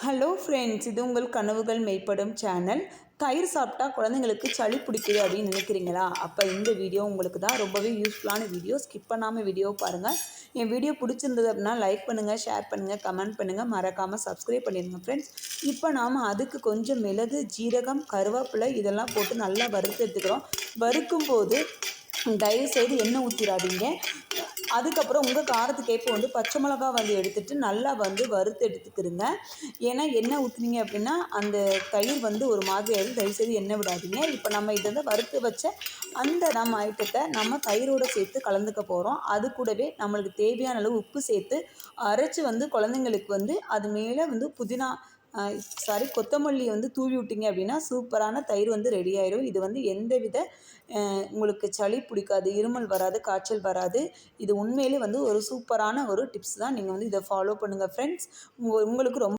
Hello friends இது உங்கள் கனவுகள் மெய்ப்படும் சேனல் தயிர் சாப்பிட்டா குழந்தைங்களுக்கு சளி பிடிக்குது அப்படின்னு நினைக்கிறீங்களா? அப்போ இந்த வீடியோ உங்களுக்கு தான் ரொம்பவே யூஸ்ஃபுல்லான வீடியோ ஸ்கிப் பண்ணாமல் வீடியோ பாருங்கள் என் வீடியோ பிடிச்சிருந்தது அப்படின்னா லைக் பண்ணுங்கள் ஷேர் பண்ணுங்கள் கமெண்ட் பண்ணுங்கள் மறக்காமல் சப்ஸ்கிரைப் பண்ணிடுங்க ஃப்ரெண்ட்ஸ் இப்போ நாம் அதுக்கு கொஞ்சம் மிளகு ஜீரகம் கருவேப்பிலை இதெல்லாம் போட்டு நல்லா வறுத்து எடுத்துக்கிறோம். வறுக்கும் போது தயவுசெய்து எண்ணெய் ஊற்றிடாதீங்க அதுக்கப்புறம் உங்கள் காரத்துக்கு ஏற்ப வந்து பச்சை மிளகா வந்து எடுத்துகிட்டு நல்லா வந்து வறுத்து எடுத்துக்கிருங்க. ஏன்னா எண்ணெய் ஊற்றுனீங்க அப்படின்னா அந்த தயிர் வந்து ஒரு மாதிரி ஆயிடும் தயவுசெய்து எண்ணெய் விடாதீங்க. இப்போ நம்ம இதை வந்து வறுத்து வச்ச அந்த நம்ம ஐட்டத்தை நம்ம தயிரோடு சேர்த்து கலந்துக்க போகிறோம் அது கூடவே நம்மளுக்கு தேவையான அளவு உப்பு சேர்த்து அரைச்சி வந்து குழந்தைங்களுக்கு வந்து அது மேலே வந்து புதினா சாரி கொத்தமல்லி வந்து தூவி விட்டிங்க அப்படின்னா சூப்பரான தயிர் வந்து ரெடி ஆயிரும். இது வந்து எந்த வித உங்களுக்கு சளி பிடிக்காது இருமல் வராது காய்ச்சல் வராது. இது உண்மையிலே வந்து ஒரு சூப்பரான ஒரு டிப்ஸ் தான். நீங்கள் வந்து இதை ஃபாலோ பண்ணுங்கள் ஃப்ரெண்ட்ஸ் உங்களுக்கு ரொம்ப